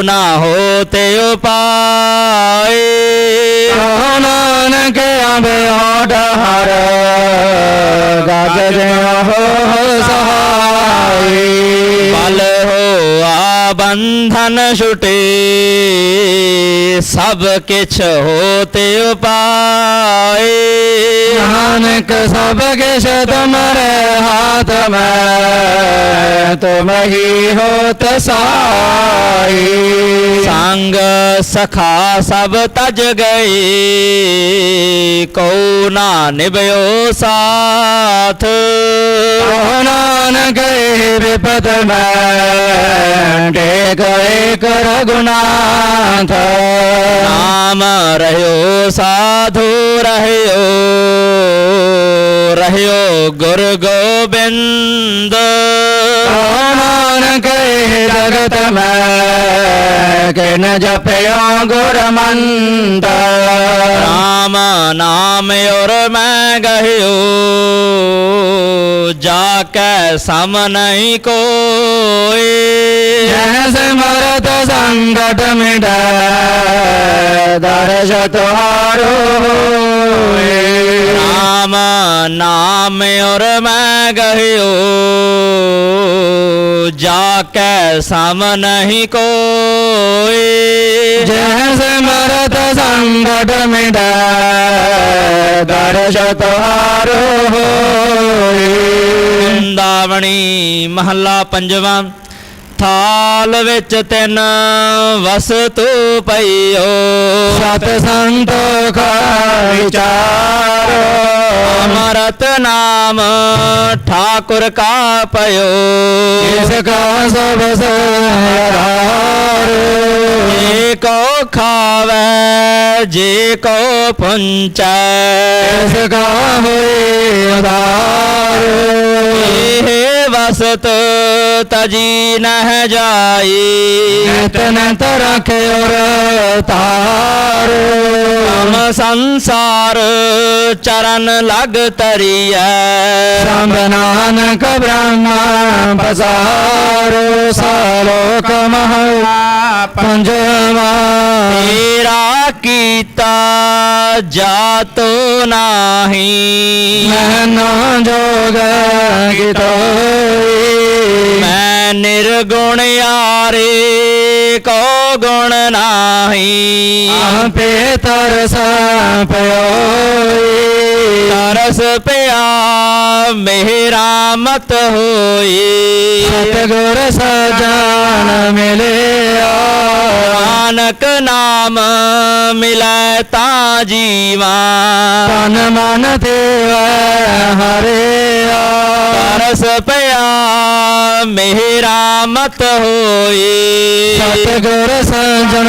Q ਨਾ ਹੋਤੇ ਉਪਾਏ। ਕਹੋ ਨਾਨਕ ਅੰਬੇ ਓਟ ਹਰ ਗਜ ਹੋ ਸਹਾਈ। ਹੋਆ ਬੰਧਨ ਛੁਟੇ ਸਭ ਕਿਛ ਹੋਤੇ ਉਪਾਏ ਨਾਨਕ ਸਭ ਕਿਛ ਤੁਮਰੇ ਹਾਥ ਮੈਂ ਤੁਮ ਹੀ ਹੋਤ ਸਾਈ ਸੰਗ ਸਖਾ ਸਭ ਤਜ ਗਏ ਕਉ ਨਾ ਨਿਭਿਓ ਸਾਥ ਕਹੋ ਮੈਂ ਨਾਮ ਰਹਿਓ ਸਾਧੂ ਰਹਿਓ ਗੁਰ ਗੋਬਿੰਦ। ਕਹੋ ਨਾਨਕ ਇਹ ਜਗਤ ਮੈਂ ਕਿਨ ਜਪਿਓ ਗੁਰਮੰਤ ਰਾਮ ਨਾਮ ਔਰ ਮੈਂ ਗਹਿਓ ਜਾ ਕੈ ਸਮ ਨਹੀਂ ਕੋਏ ਜੈ। ਰਾਮ ਨਾਮ ਔਰ ਮੈਂ ਗਹਿਓ ਜਾ ਕੈ ਸਮ ਨਹੀਂ ਦਰਸ਼ ਤੁਹਾਰੋ ਹੋਏ। ਵృందాਵਣੀ ਮਹੱਲਾ ਪੰਜਵਾਂ ਥਾਲ ਵਿੱਚ ਤਿੰਨ ਵਸਤੂ ਪਈਓ ਸਤ ਸੰਤੋਖ ਵਿਚਾਰੋ ਅਮਰਤ ਨਾਮ ਠਾਕੁਰ ਕਾ ਪਇਓ। ਇਸ ਕਾ ਸਭ ਸਹਾਰ। ਜੇ ਕੋ ਖਾਵੇ ਜੇ ਕੋ ਪੁੰਚੈ। ਇਸ ਕਾ ਹੋਏ ਉਦਾਰ। ਇਹ ਵਸਤ ਤਜੀ ਨਹਿ ਜਾਈ। ਨਿਤ ਨਿਤ ਰਖਿਓ ਤਾਰ ਹਮ ਸੰਸਾਰ ਚਰਨ ਲਗ ਤਰੀਐ। ਸੰਭ ਨਾਨਕ ਬ੍ਰਹਮਾ ਬਜ਼ਾਰ ਸਾਲੋਕ ਮਹਲਾ ਪੰਜਵਾ। ਤੇਰਾ ਕੀਤਾ ਜਾਤੋ ਨਾਹੀ। ਮਹਿ ਜੋਗ ਗਿਤੋਈ ਮੈਂ ਨਿਰਗੁਣ ਯਾਰੇ ਕੋ ਗੁਣ ਨਾਹੀ। ਆਪੇ ਤਰਸ ਪਇਓਈ ਤਰਸ ਪਿਆ ਮੇਰਾ ਮਤ ਹੋਈ ਸਤਿਗੁਰ ਸਜਾਨ ਮਿਲਿਆ ਨਾਨਕ ਨਾਮ ਮਿਲੈ ਤਾਂ ਜੀਵਾ। ਤਨ ਮਨ ਦੇਵ ਹਰਿਆ। ਤਰਸ ਪਿਆ ਮੇਰਾ ਮਤ ਹੋਈ। ਸਤਿਗੁਰ ਸਜਣ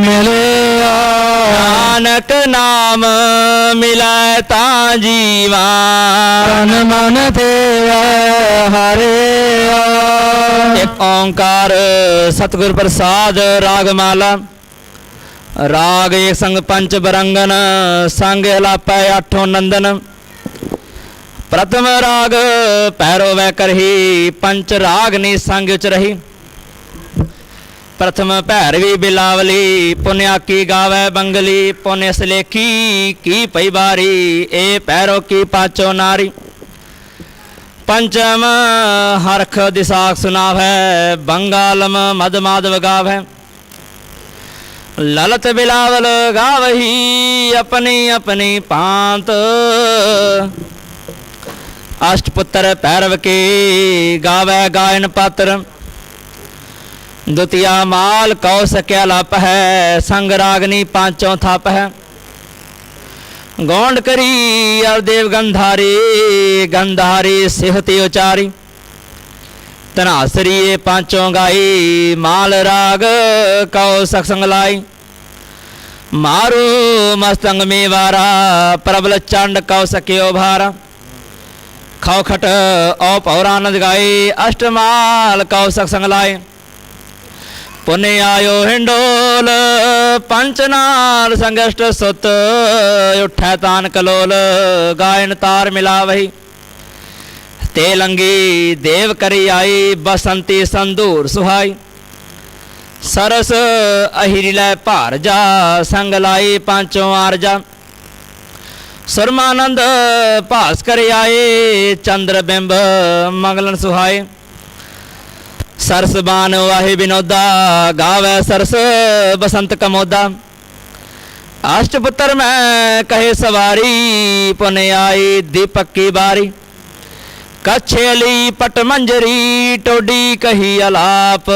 ਮਿਲਿਆ ਨਾਨਕ ਨਾਮ ਮਿਲੈ ਤਾਂ ਜੀਵਾ। ਤਨ ਮਨ ਦੇਵ ਹਰਿਆ। ਇੱਕ ਓੰਕਾਰ ਸਤਿਗੁਰ ਪ੍ਰਸਾਦ ਰਾਗ ਮਾਲਾ ਰਾਗ ਏਕ ਸੰਗ ਪੰਚ ਬਰੰਗਨ ਸੰਗ ਹਲਾਪੈ ਆਠੋ ਨੰਦਨ। ਪ੍ਰਥਮ ਰਾਗ ਪੈਰੋ ਵੈ ਕਰਹੀ ਪੰਚ ਰਾਗ ਨੀ ਸੰਗ ਉਚ ਰਹੀ। ਪ੍ਰਥਮ ਭੈਰਵੀ ਬਿਲਾਵਲੀ, ਪੁਨਿਆ ਕੀ ਗਾਵੇ ਬੰਗਲੀ, ਪੁਨਿ ਸਲੇਖੀ ਕੀ ਪਈ ਬਾਰੀ ਏ ਪੈਰੋ ਕੀ ਪਾਚੋ ਨਾਰੀ। ਪੰਚਮ ਹਰਖ ਦਿਸਾਖ ਸੁਨਾਵੈ, ਬੰਗਾਲਮ ਮਦ ਮਾਧਵ ਗਾਵੈ। ਲਲਤ ਬਿਲਾਵਲ ਗਾਵਹੀ, ਆਪਣੀ ਆਪਣੀ ਪਾਂਤ ਅਸ਼ਟਪੁੱਤਰ ਭੈਰਵ ਕੀ ਗਾਵੈ ਗਾਇਨ ਪਾਤਰ। ਦੁਤੀਆ ਮਾਲ ਕਉ ਸਕਿਆ ਲਪ ਹੈ, ਸੰਗ ਰਾਗਨੀ ਪਾਂਚੋਂ ਥਪ ਹੈ। ਗੌਂਡ ਕਰੀ ਅਵ ਦੇਵ ਗੰਧਾਰੀ ਗੰਧਾਰੀ ਸਿਹਤੀ ਉਚਾਰੀ। ਤਨਾਸਰੀ ਇਹ ਪਾਂਚੋਂ ਗਾਈ, ਮਾਲ ਰਾਗ ਕਉ ਸਖ ਲਾਈ। ਮਾਰੂ ਮਸਤੰਗ ਮੇ ਵਾਰਾ ਪ੍ਰਬਲ ਚੰਡ ਕਉ ਸਕਿਓ ਭਾਰਾ। ਖਉ ਖਟ ਔ ਪੌਰਾਨੰਦ ਗਾਈ, ਅਸ਼ਟਮਾਲ ਕਉ ਸਖ ਸੰਗ ਲਾਏ ਪੁਨੇ ਆਇਓ ਹਿੰਡੋਲ ਪੰਚਨਾਲ ਸੰਗਸ਼ਟ ਸੁਤ, ਉਠੈ ਤਾਨ ਕਲੋਲ ਗਾਇਨ ਤਾਰ ਮਿਲਾਵਹੀ। ਤੇ ਲੰਗੀ ਦੇਵ ਕਰੀ ਆਈ, ਬਸੰਤੀ ਸੰਧੂਰ ਸੁਹਾਈ। ਸਰਸ ਅਹਿਰੀ ਲੈ ਭਾਰ ਜਾ, ਸੰਗ ਲਾਈ ਪਾਂਚੋਂ ਆਰਜਾ ਸਰਮਾਨੰਦ ਭਾਸ ਕਰ ਆਏ ਚੰਦਰ ਬਿੰਬ ਮੰਗਲਨ ਸੁਹਾਏ ਸਰਸ ਬਾਨ ਵਾਹੇ ਬਿਨੋਦਾ ਗਾਵੇ ਸਰਸ ਬਸੰਤ ਕਮੋਦਾ। ਅਸ਼ਟਪੁੱਤਰ ਮੈਂ ਕਹੇ ਸਵਾਰੀ, ਪੁਨ ਆਈ ਦੀਪਕ ਕੀ ਬਾਰੀ। ਕਛੇਲੀ ਪਟ ਮੰਜਰੀ, ਟੋਡੀ ਕਹੀ ਅਲਾਪ।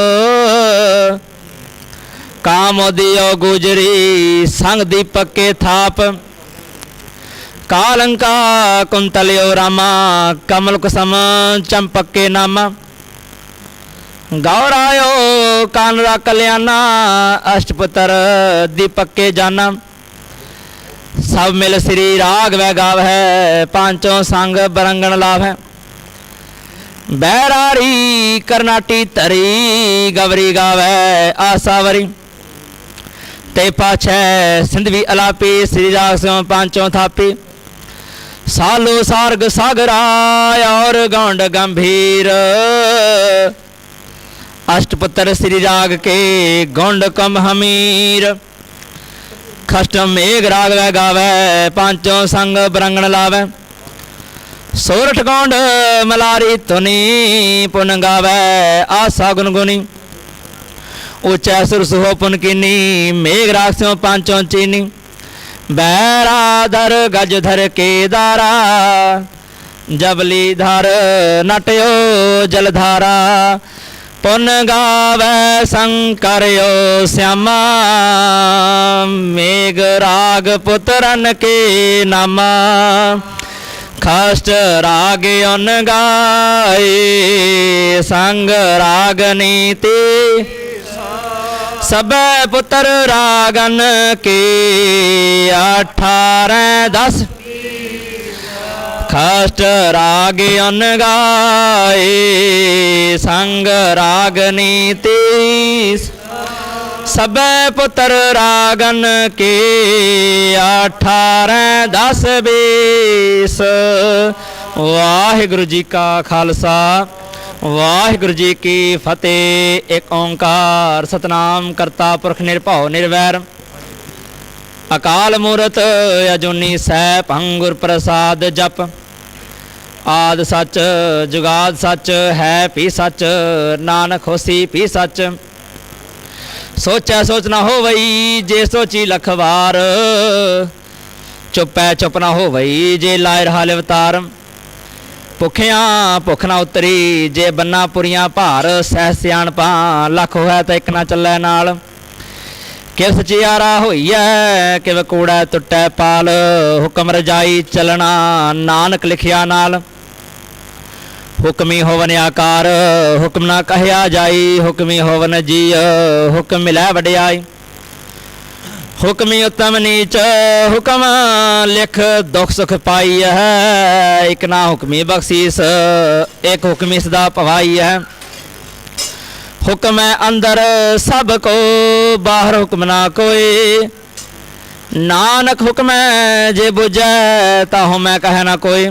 ਕਾਮ ਦਿਓ ਗੁਜਰੀ, ਸੰਗ ਦੀਪਕ ਕੇ ਥਾਪ। ਕਾਲੰਕਾ, ਕੁੰਤਲਿਓ ਰਾਮਾ ਕਮਲ ਕੁਸਮ ਚੰਪਕ ਕੇ ਨਾਮਾ। ਗੌਰਾਇਓ ਕਾਨ ਰਾ ਕਲਿਆਣਾ, ਅਸ਼ਟਪੁੱਤਰ ਦੀ ਪੱਕੇ ਜਾਨਾ। ਸਭ ਮਿਲ ਸ੍ਰੀ ਰਾਗ ਵੈ ਗਾਵ ਹੈ ਪਾਂਚੋਂ ਸੰਗ ਬਰੰਗਣ ਲਾਭ ਹੈ ਬੈਰਾਰੀ ਕਰਨਾਟੀ ਧਰੀ, ਗਵਰੀ ਗਾਵੇ ਆਸਾਵਰੀ ਤੇ ਪਾਛੈ ਸਿੰਧਵੀ ਅਲਾਪੀ, ਸ੍ਰੀ ਰਾਗ ਸਿਉ ਪਾਂਚੋਂ ਥਾਪੀ। ਸਾਲੋ ਸਾਰਗ ਸਾਗਰਾ ਔਰ ਗੌਂਡ ਗੰਭੀਰ। ਅਸ਼ਟਪੁੱਤਰ ਸ੍ਰੀ ਰਾਗ ਕੇ ਗੌਂਡ ਕਮ ਹਮੀਰ ਖਸ਼ਟਮ ਮੇਘ ਰਾਗ ਵੈ ਗਾਵੇ ਪਾਂਚੋਂ ਸੰਗ ਬਰੰਗਣ ਲਾਵੇ ਸੋਰਠ ਗੌਂਡ ਮਲਾਰੀ ਤੁਨੀ ਪੁਨ ਗਾਵੇ ਆਸਾ ਗੁਨਗੁਨੀ ਉਚੈ ਸੁਰ ਸੁਹੋ ਪੁਨ ਕੀਨੀ ਮੇਘ ਰਾਗ ਸਿਓ ਪਾਂਚੋਂ ਚੀਨੀ ਬੈਰਾਦਰ ਗਜ ਧਰ ਕੇਦਾਰਾ ਜਬਲੀ ਧਰ ਨਟਿਓ ਜਲਧਾਰਾ ਪੁਨ ਗਾਵੇ ਸੰਕਰਿਓ ਸਿਆਮਾ, ਮੇਘ ਰਾਗ ਪੁੱਤਰਨ ਕੇ ਨਾਮਾ। ਖਸ਼ਟ ਰਾਗ ਅਨ ਗਾਏ ਸੰਗ ਰਾਗ ਨੀਤੀ। ਸਭੈ ਪੁੱਤਰ ਰਾਗਨ ਕੇ 18 10 ਖਸ਼ਟ ਰਾਗ ਅਨ ਸੰਗ ਰਾਗ ਨੀਤੀ ਸਭੈ ਪੁੱਤਰ ਰਾਗਨ ਕੇ 18 10 20 ਵਾਹਿਗੁਰੂ ਜੀ ਕਾ ਖਾਲਸਾ ਵਾਹਿਗੁਰੂ ਜੀ ਕੀ ਫਤਿਹ ਇੱਕ ਓੰਕਾਰ ਸਤਨਾਮ ਕਰਤਾ ਪੁਰਖ ਨਿਰਭਉ ਨਿਰਵੈਰ ਅਕਾਲ ਮੂਰਤ ਅਜੂਨੀ ਸੈ ਭੰਗੁਰ ਪ੍ਰਸਾਦ ਜਪ ਆਦ ਸੱਚ, ਜੁਗਾਦ ਸੱਚ, ਹੈ ਪੀ ਸੱਚ, ਨਾਨਕ ਹੋਸੀ ਪੀ ਸੱਚ। ਸੋਚੈ ਸੋਚ ਨਾ ਹੋਵਈ, ਜੇ ਸੋਚੀ ਲਖ ਵਾਰ ਚੁੱਪੈ ਚੁੱਪ ਨਾ ਹੋਵਈ, ਜੇ ਲਾਇ ਰਹਾ ਅਵਤਾਰ ਭੁਖਿਆਂ ਭੁੱਖ ਨਾ ਉਤਰੀ, ਜੇ ਬੰਨਾ ਪੁਰੀਆਂ ਭਾਰ, ਸਹਿ ਸਿਆਣਪਾ ਲੱਖ ਹੋਇਆ ਤਾਂ ਇੱਕ ਨਾ ਚੱਲੈ ਨਾਲ। ਕਿਵ ਸਚਿਆਰਾ ਹੋਈਐ, ਕਿਵ ਕੂੜਾ ਟੁੱਟੈ ਪਾਲ। ਹੁਕਮ ਰਜਾਈ ਚਲਣਾ, ਨਾਨਕ ਲਿਖਿਆ ਨਾਲ। ਹੁਕਮੀ ਹੋਵਨ ਆਕਾਰ, ਹੁਕਮ ਨਾ ਕਹਿਆ ਜਾਈ, ਹੁਕਮੀ ਹੋਵਨ ਜੀ ਹੁਕਮ ਮਿਲੈ ਵਡਿਆਈ। ਹੁਕਮੀ ਉਤਮ ਨੀਚ, ਹੁਕਮ ਲਿਖ ਦੁਖ ਸੁਖ ਪਾਈ ਹੈ। ਇਕ ਨਾ ਹੁਕਮੀ ਬਖਸ਼ੀਸ, ਇੱਕ ਹੁਕਮੀ ਸਦਾ ਪਵਾਈ ਹੈ। ਹੁਕਮ ਹੈ ਅੰਦਰ ਸਭ ਕੋ, ਬਾਹਰ ਹੁਕਮ ਨਾ ਕੋਈ। ਨਾਨਕ ਹੁਕਮ ਜੇ ਬੁਝੈ ਤਾ ਹਉ ਮੈਂ ਕਹੈ ਨਾ ਕੋਈ।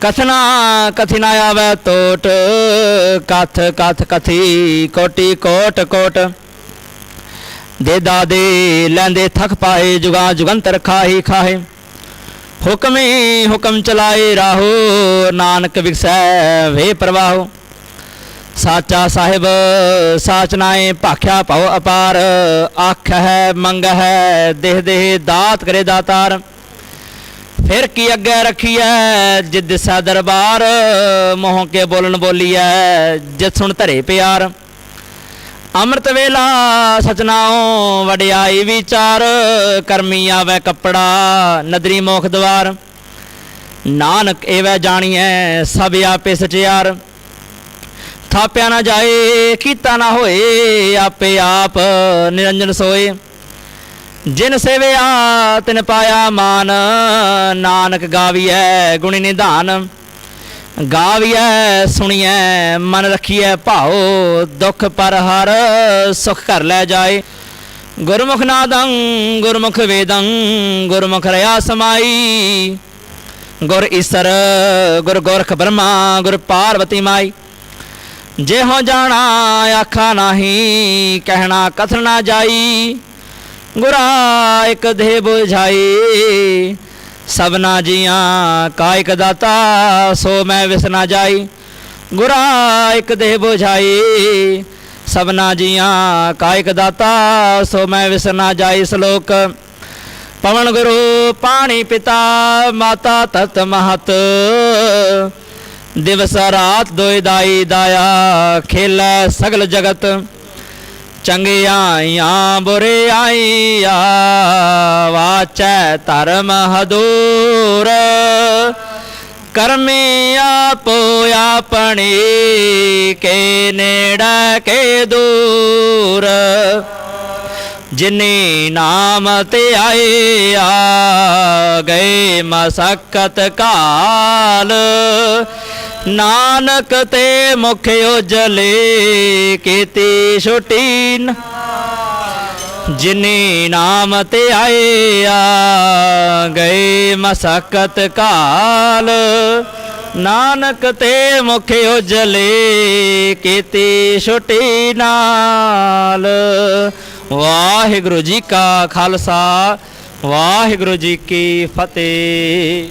ਕਥਨਾ ਕਥਿਨਾ ਆਵੇ ਟੋਟ ਕਥ ਕਥ, ਕਥੀ, ਕੋਟੀ, ਕੋਟ ਕੋਟ। ਦੇ ਦਾਦੇ ਲੈਂਦੇ ਥਕ ਪਾਏ, ਜੁਗਾ, ਜੁਗੰਤਰ ਖਾਹੀ, ਖਾਹੇ। ਹੁਕਮੇ ਹੁਕਮ ਚਲਾਏ ਰਾਹੋ, ਨਾਨਕ ਵਿਗਸੈ ਵੇ ਪ੍ਰਵਾਹੋ। ਸਾਚਾ ਸਾਹਿਬ, ਸਾਚ ਨਾਏ ਭਾਖਿਆ ਭਉ ਅਪਾਰ। ਆਖ ਹੈ ਮੰਗ ਹੈ ਦੇਹ ਦੇਹ ਦਾਤ ਕਰੇ ਦਾਤਾਰ। ਫਿਰ ਕੀ ਅੱਗੇ ਰੱਖੀਐ? ਜਿਦ ਸਾ ਦਰਬਾਰ, ਮੋਹ ਕੇ ਬੋਲਣ ਬੋਲੀਐ ਜਿਤ ਸੁਣ ਧਰੇ ਪਿਆਰ। ਅੰਮ੍ਰਿਤ ਵੇਲਾ ਸਚਨਾਓ ਵਡਿਆਈ ਵਿਚਾਰ, ਕਰਮੀ ਆਵੇ ਕੱਪੜਾ, ਨਦਰੀ ਮੋਖ ਦਵਾਰ। ਨਾਨਕ ਏਵੈ ਜਾਣੀਐ, ਸਭ ਆਪੇ ਸਚਿਆਰ। ਥਾਪਿਆ ਨਾ ਜਾਏ, ਕੀਤਾ ਨਾ ਹੋਏ, ਆਪੇ ਆਪ ਨਿਰੰਜਨ ਸੋਏ। ਜਿਨ ਸੇਵਿਆ ਤਿਨ ਪਾਇਆ ਮਾਨ, ਨਾਨਕ ਗਾਵੀਐ ਗੁਣੀ ਨਿਧਾਨ। ਗਾਵੀਐ, ਸੁਣੀਐ, ਮਨ ਰਖੀਐ ਭਾਉ, ਦੁਖ ਪਰ ਹਰ ਸੁਖ ਕਰ ਲੈ ਜਾਏ। ਗੁਰਮੁਖ ਨਾਦੰ, ਗੁਰਮੁਖ ਵੇਦੰ, ਗੁਰਮੁਖ ਰਿਆ ਸਮਾਈ। ਗੁਰ ਈਸਰ, ਗੁਰ ਗੋਰਖ ਬ੍ਰਹਮਾ, ਗੁਰ ਪਾਰਵਤੀ ਮਾਈ। ਜੇ ਹੋ ਜਾਣਾ, ਆਖਾ ਨਹੀਂ, ਕਹਿਣਾ ਕਥਨ ਨਾ ਜਾਈ। ਗੁਰਾ ਇੱਕ ਦੇਹ 부ਝਾਈ, ਸਭਨਾ ਜੀਆਂ ਕਾ ਇਕ ਦਾਤਾ, ਸੋ ਮੈਂ ਵਿਸ ਜਾਈ। ਗੁਰਾ ਇੱਕ ਦੇਹ 부ਝਾਈ, ਸਭਨਾ ਜੀਆਂ ਕਾ ਇਕ ਦਾਤਾ, ਸੋ ਮੈਂ ਵਿਸ ਜਾਈ ਸ਼ਲੋਕ। ਪਵਨ ਗੁਰੂ ਪਾਣੀ ਪਿਤਾ, ਮਾਤਾ ਤਤ ਮਹਤ। ਦਿਵਸ ਰਾਤ ਦੋਇ ਦਾਈ ਦਾਇਆ, ਖੇਲੈ ਸਗਲ ਜਗਤ। ਚੰਗਿਆਈਆਂ ਬੁਰੇ ਵਾਚੈ ਧਰਮ ਹਦੂਰ ਕਰਮੀ ਆਪੋ ਆਪਣੀ ਕੇ ਨੇੜੇ ਕੇ ਦੂਰ ਜਿਨੇ ਨਾਮ ਤੇ ਆਏ ਆ ਗਏ ਮਸਕਤ ਕਾਲ ਨਾਨਕ ਤੇ ਮੁਖ ਉਜਲੇ ਕੀਤੀ ਛੁਟੀ ਜਿਨੇ ਨਾਮ ਤੇ ਆਏ ਆ, ਗਏ ਮਸਕਤ ਕਾਲ। ਨਾਨਕ ਤੇ ਮੁਖ ਉਜਲੇ ਕੀਤੀ ਛੁਟੀ ਨਾਲ ਵਾਹਿਗੁਰੂ ਜੀ ਕਾ ਖਾਲਸਾ, ਵਾਹਿਗੁਰੂ ਜੀ ਕੀ ਫਤਿਹ।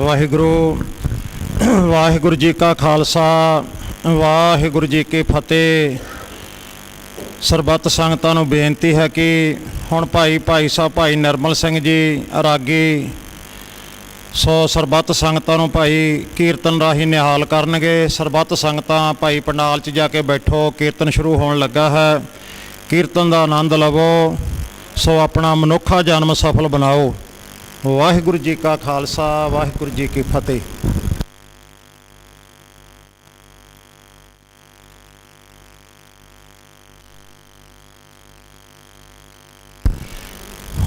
ਵਾਹਿਗੁਰੂ ਵਾਹਿਗੁਰੂ ਜੀ ਕਾ ਖਾਲਸਾ, ਵਾਹਿਗੁਰੂ ਜੀ ਕੀ ਫਤਿਹ। ਸਰਬੱਤ ਸੰਗਤਾਂ ਨੂੰ ਬੇਨਤੀ ਹੈ ਕਿ ਹੁਣ ਭਾਈ ਭਾਈ ਸਾਹਿਬ, ਭਾਈ ਨਰਮਲ ਸਿੰਘ ਜੀ ਰਾਗੀ, ਸੋ ਸਰਬੱਤ ਸੰਗਤਾਂ ਨੂੰ ਭਾਈ ਕੀਰਤਨ ਰਾਹੀਂ ਨਿਹਾਲ ਕਰਨਗੇ। ਸਰਬੱਤ ਸੰਗਤਾਂ ਭਾਈ ਪੰਡਾਲ 'ਚ ਜਾ ਕੇ ਬੈਠੋ, ਕੀਰਤਨ ਸ਼ੁਰੂ ਹੋਣ ਲੱਗਾ ਹੈ। ਕੀਰਤਨ ਦਾ ਆਨੰਦ ਲਵੋ, ਸੋ ਆਪਣਾ ਮਨੁੱਖਾ ਜਨਮ ਸਫਲ ਬਣਾਓ। ਵਾਹਿਗੁਰੂ ਜੀ ਕਾ ਖਾਲਸਾ, ਵਾਹਿਗੁਰੂ ਜੀ ਕੀ ਫਤਿਹ।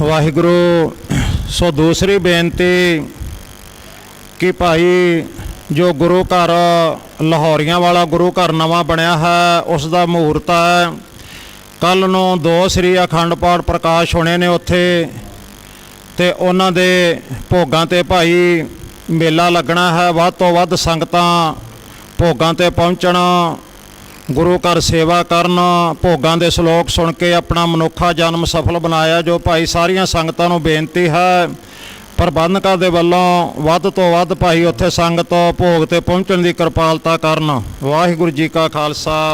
ਵਾਹਿਗੁਰੂ, ਸੋ ਦੂਸਰੀ ਬੇਨਤੀ ਕਿ ਭਾਈ ਜੋ ਗੁਰੂ ਘਰ ਲਾਹੌਰੀਆਂ ਵਾਲਾ ਗੁਰੂ ਘਰ ਨਵਾਂ ਬਣਿਆ ਹੈ, ਉਸ ਦਾ ਮਹੂਰਤ ਹੈ। ਕੱਲ ਨੂੰ ਦੋ ਸ੍ਰੀ ਅਖੰਡ ਪਾਠ ਪ੍ਰਕਾਸ਼ ਹੋਣੇ ਨੇ ਉੱਥੇ। ਤੇ ਉਹਨਾਂ ਦੇ ਭੋਗਾਂ ਤੇ ਭਾਈ ਮੇਲਾ ਲੱਗਣਾ ਹੈ। ਵੱਧ ਤੋਂ ਵੱਧ ਸੰਗਤਾਂ ਭੋਗਾਂ ਤੇ ਪਹੁੰਚਣ, ਗੁਰੂ ਘਰ ਸੇਵਾ ਕਰਨ, ਭੋਗਾਂ ਦੇ ਸ਼ਲੋਕ ਸੁਣ ਕੇ ਆਪਣਾ ਮਨੁੱਖਾ ਜਨਮ ਸਫਲ ਬਣਾਇਆ, ਜੋ ਭਾਈ ਸਾਰੀਆਂ ਸੰਗਤਾਂ ਨੂੰ ਬੇਨਤੀ ਹੈ। ਪ੍ਰਬੰਧਕਾਂ ਦੇ ਵੱਲੋਂ ਵੱਧ ਤੋਂ ਵੱਧ ਭਾਈ ਉੱਥੇ ਸੰਗਤ ਭੋਗ ਤੇ ਪਹੁੰਚਣ ਦੀ ਕਿਰਪਾਲਤਾ ਕਰਨ। ਵਾਹਿਗੁਰੂ ਜੀ ਕਾ ਖਾਲਸਾ।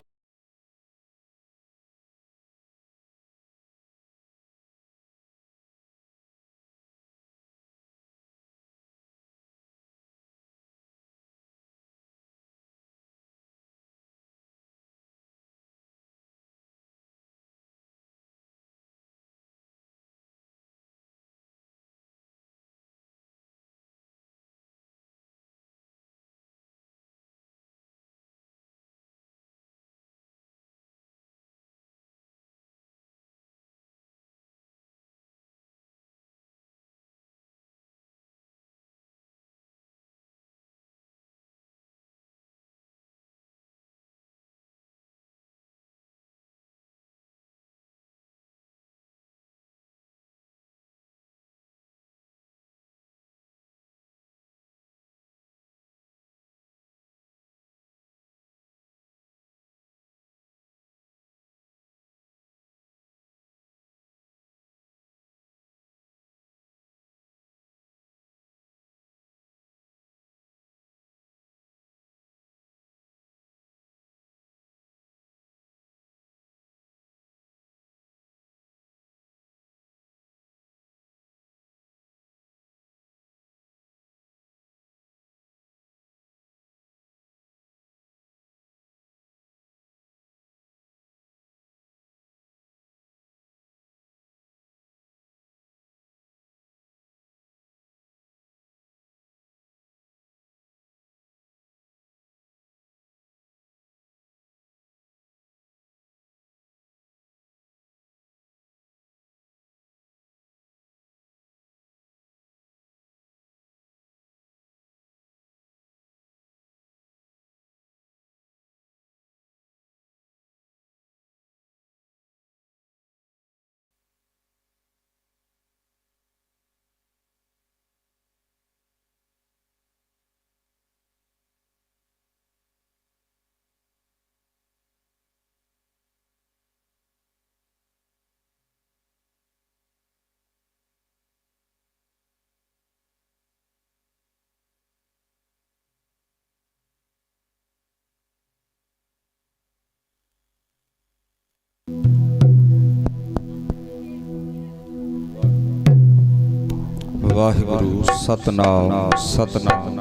ਵਾਹਿਗੁਰੂ ਸਤਨਾਮ ਸਤਨਾਮ।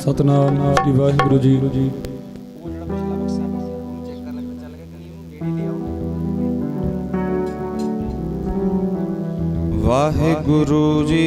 ਸਤਨਾਮ ਸ੍ਰੀ ਵਾਹਿਗੁਰੂ ਜੀ। ਵਾਹਿਗੁਰੂ ਜੀ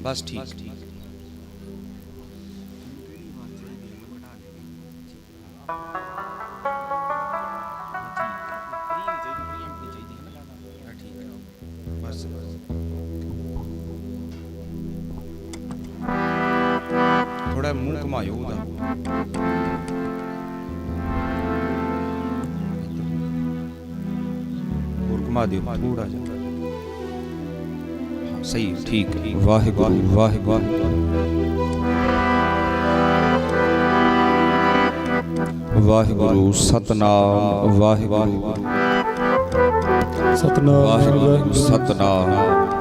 ਬਸ ਠੀਕ। ਥੋੜਾ ਮੂੰਹ ਘਮਾਇਓ ਉਹਦਾ। ਘੁਮਾ ਦਿਓ ਥੋੜਾ ਜਿਹਾ। ਸਹੀ ਠੀਕ। ਵਾਹਿਗੁਰੂ ਵਾਹਿਗੁਰੂ। ਵਾਹਿਗੁਰੂ ਸਤਨਾਮ ਵਾਹਿਗੁਰੂ। ਸਤਨਾਮ ਵਾਹਿਗੁਰੂ ਸਤਨਾਮ।